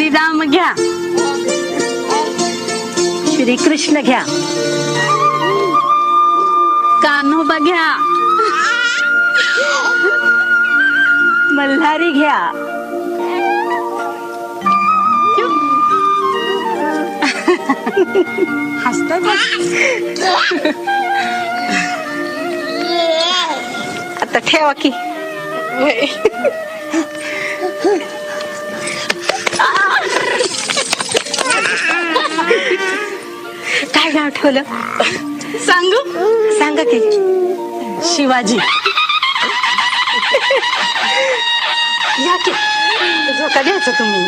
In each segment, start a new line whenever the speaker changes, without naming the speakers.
श्रीराम घ्या. श्रीकृष्ण घ्या. कान्होबा घ्या. मल्हारी घ्या. आता ठेवा की. काय नाव ठेवलं? सांग? सांगा की. शिवाजी. या की. झोका द्यायचा तुम्ही.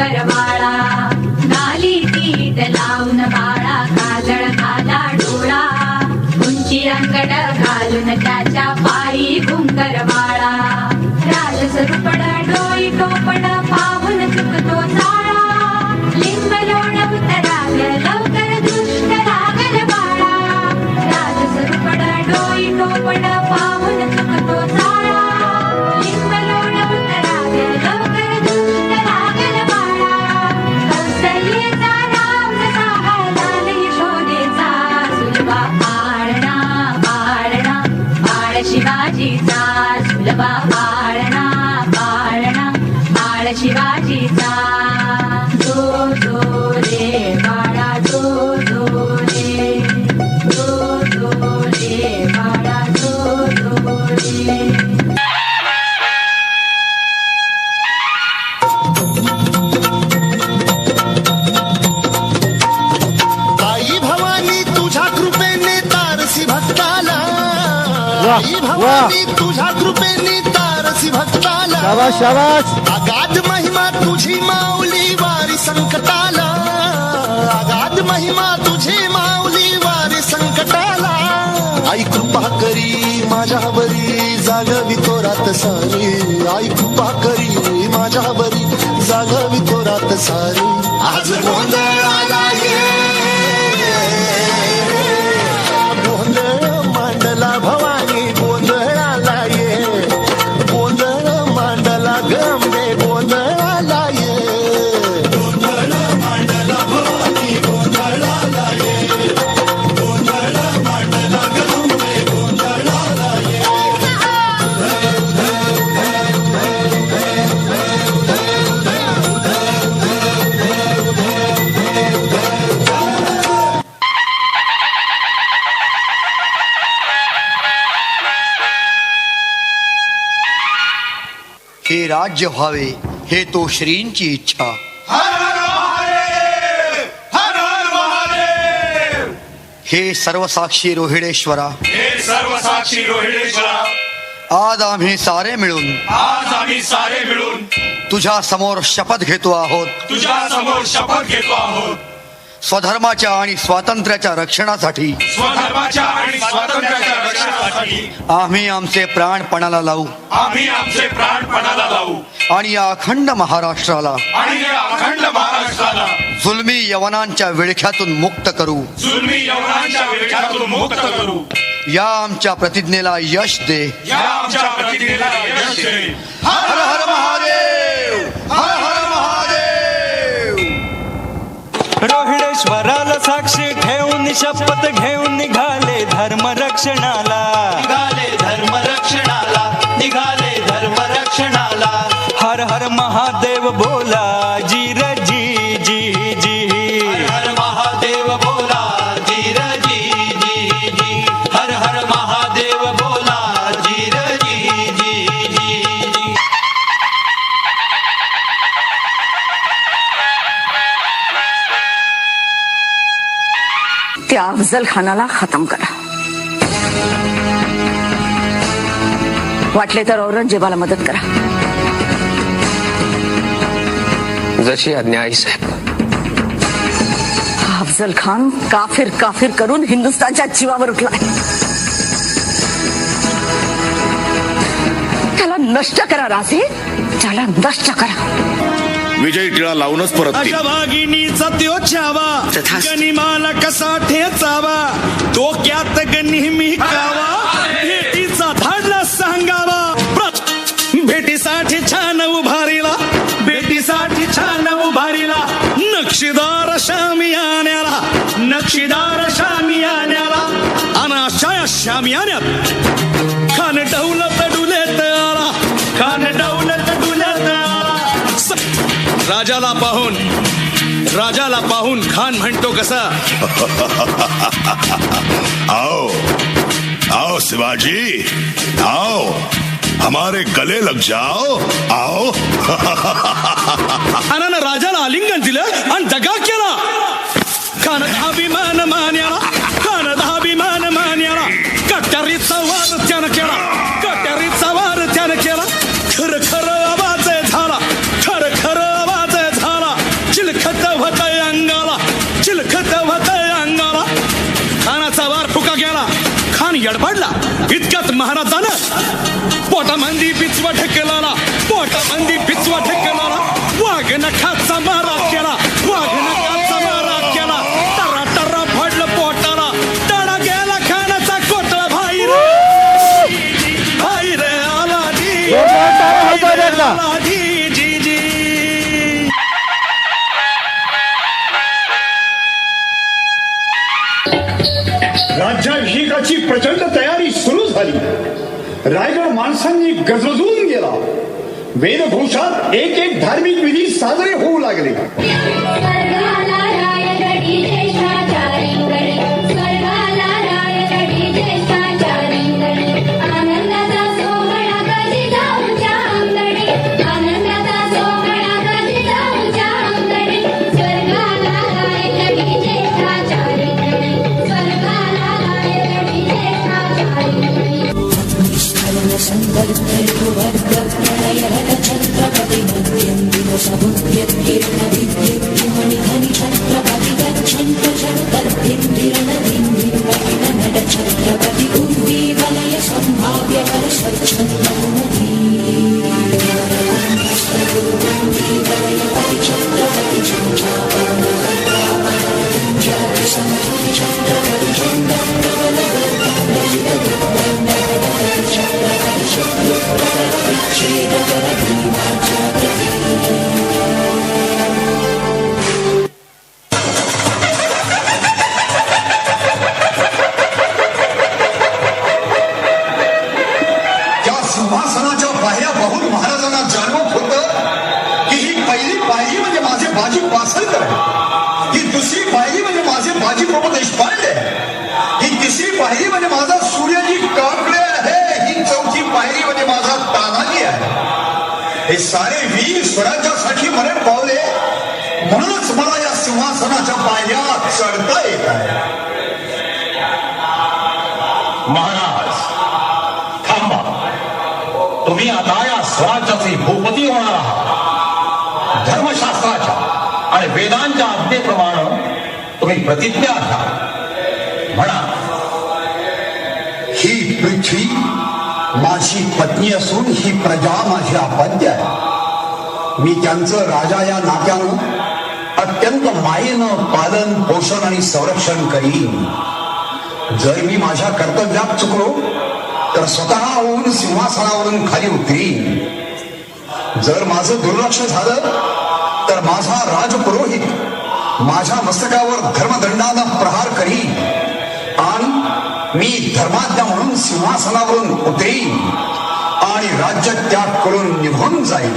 पायी बाळा गाली तीट लावून बाळा काजळ घाला डोळा. उंची अंगड घालून त्याच्या
भवानी तुझ्या कृपेने तारसी भक्ताला.
शाबास शाबास.
अगाध महिमा तुझी माऊली वारी संकटाला. अगाध महिमा तुझी माऊली वारी संकटाला. आई कृपा करी माझ्यावरी जागवी तोरात सारी. आई कृपा करी माझ्यावरी जागवी तोरात सारी. आज गोंधळाला
राज्य व्हावे हे तो श्रींची इच्छा.
हर हर महादेव हर हर महादेव.
हे सर्वसाक्षी रोहिडेश्वरा
हे सर्व साक्षी रोहिणेश्वरा.
आज आम्ही सारे मिळून
आज आम्ही सारे मिळून
तुझ्या समोर शपथ घेतो आहोत.
तुझ्या समोर शपथ घेतो आहोत.
स्वधर्माच्या आणि स्वातंत्र्याच्या रक्षणासाठी.
स्वधर्माच्या आणि स्वातंत्र्याच्या रक्षणासाठी.
आम्ही आमचे प्राण पणाला लावू.
आम्ही आमचे प्राण पणाला लावू.
आणि या अखंड महाराष्ट्राला.
आणि या अखंड महाराष्ट्राला.
जुलमी यवनांच्या विळख्यातून मुक्त करू.
जुलमी यवनांच्या विळख्यातून मुक्त करू.
या आमच्या प्रतिज्ञेला यश दे.
या आमच्या प्रतिनिधीला यश दे.
हर हर महादेव! हर हर महादेव!
रोहिडेश्वराला साक्षी ठेवून शपथ घेऊन निघाले धर्म रक्षणाला.
निघाले धर्म रक्षणाला निघाले धर्म रक्षणाला.
हर महादेव बोला जी
त्या अफजल खानाला खतम करा. वाटले तर औरंगजेबाला मदत करा.
जशी आज्ञा आई साहेब
अफजल खान काफिर काफिर करून हिंदुस्थानच्या जीवावर उठलाय. त्याला नष्ट करा राजे. त्याला नष्ट करा.
विजय टिळा लावूनच परततील
अशा वाघिणीचा त्यो छावा गनिमाला कसा ठेचावा डोक्यात नेहमी कावा भेटीचा धाडला सांगावा. प्र- भेटीसाठी छान उभारीला भेटीसाठी छान उभारीला नक्षीदार शामियान्याला नक्षीदार शामियान्याला अनाशया शामियान्यात खान डौलत डुलेत आला खान राजाला पाहून राजाला पाहून खान म्हणतो कसा?
आओ आओ शिवाजी आओ हमारे गले लग जाओ आओ।
खानानं राजाला आलिंगन दिलं आणि दगा केला. खान अभिमान मान्याला खान यडबडला इतक्यात महाराजानं
प्रचंड तैयारी सुरू रायगढ़ रायगड माणसांनी गजबजून गेला. वेदभूषा एक एक धार्मिक विधि साजरे होऊ लागले.
पहिली पायरी म्हणजे माझे बाजी ही दुसरी म्हणजे देशपांडे ही तिसरी पायरी म्हणजे माझा हे सारे वीर स्वराज्यासाठी मरण पावले. म्हणूनच मला या सिंहासनाच्या पायऱ्या चढता येत आहे.
महाराज थांबा. तुम्ही आता या स्वराज्याचे भूपती होणार आहात. धर्मशास्त्राच्या आणि वेदांच्या आज्ञेप्रमाणे तुम्ही प्रतिज्ञा घ्या. म्हणा
ही पृथ्वी पत्नी असून ही प्रजा माझी अपत्य आहे. मी त्यांचं राजा या नात्यानं अत्यंत मायेनं पालन पोषण आणि संरक्षण करीन. जर मी माझ्या कर्तव्यात चुकलो तर स्वतः होऊन सिंहासनावरून खाली उतरीन. जर माझं दुर्लक्ष झालं तर माझा राजपुरोहित माझ्या मस्तकावर धर्मदंडानं प्रहार करीन. आणि मी धर्माज्ञा म्हणून सिंहासनावरून उतरीन. आणि राज्य त्याग करून निघून
जाईल.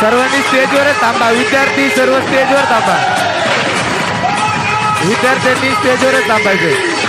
सर्वांनी स्टेजवर थांबा. विद्यार्थी सर्व स्टेजवर थांबा. विद्यार्थ्यांनी स्टेजवर थांबायचे.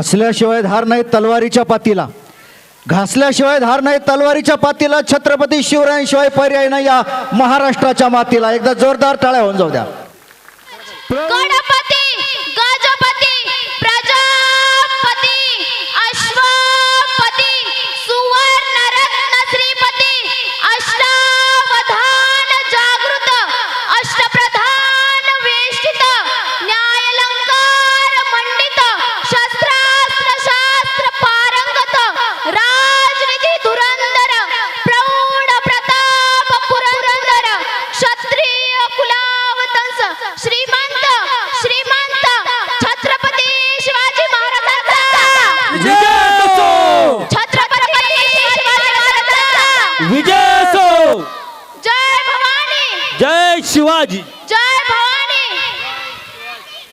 घासल्याशिवाय धार नाही तलवारीच्या पातीला. घासल्याशिवाय धार नाही तलवारीच्या पातीला छत्रपती शिवरायांशिवाय पर्याय नाही या महाराष्ट्राच्या मातीला. एकदा जोरदार टाळ्या होऊन जाऊ द्या.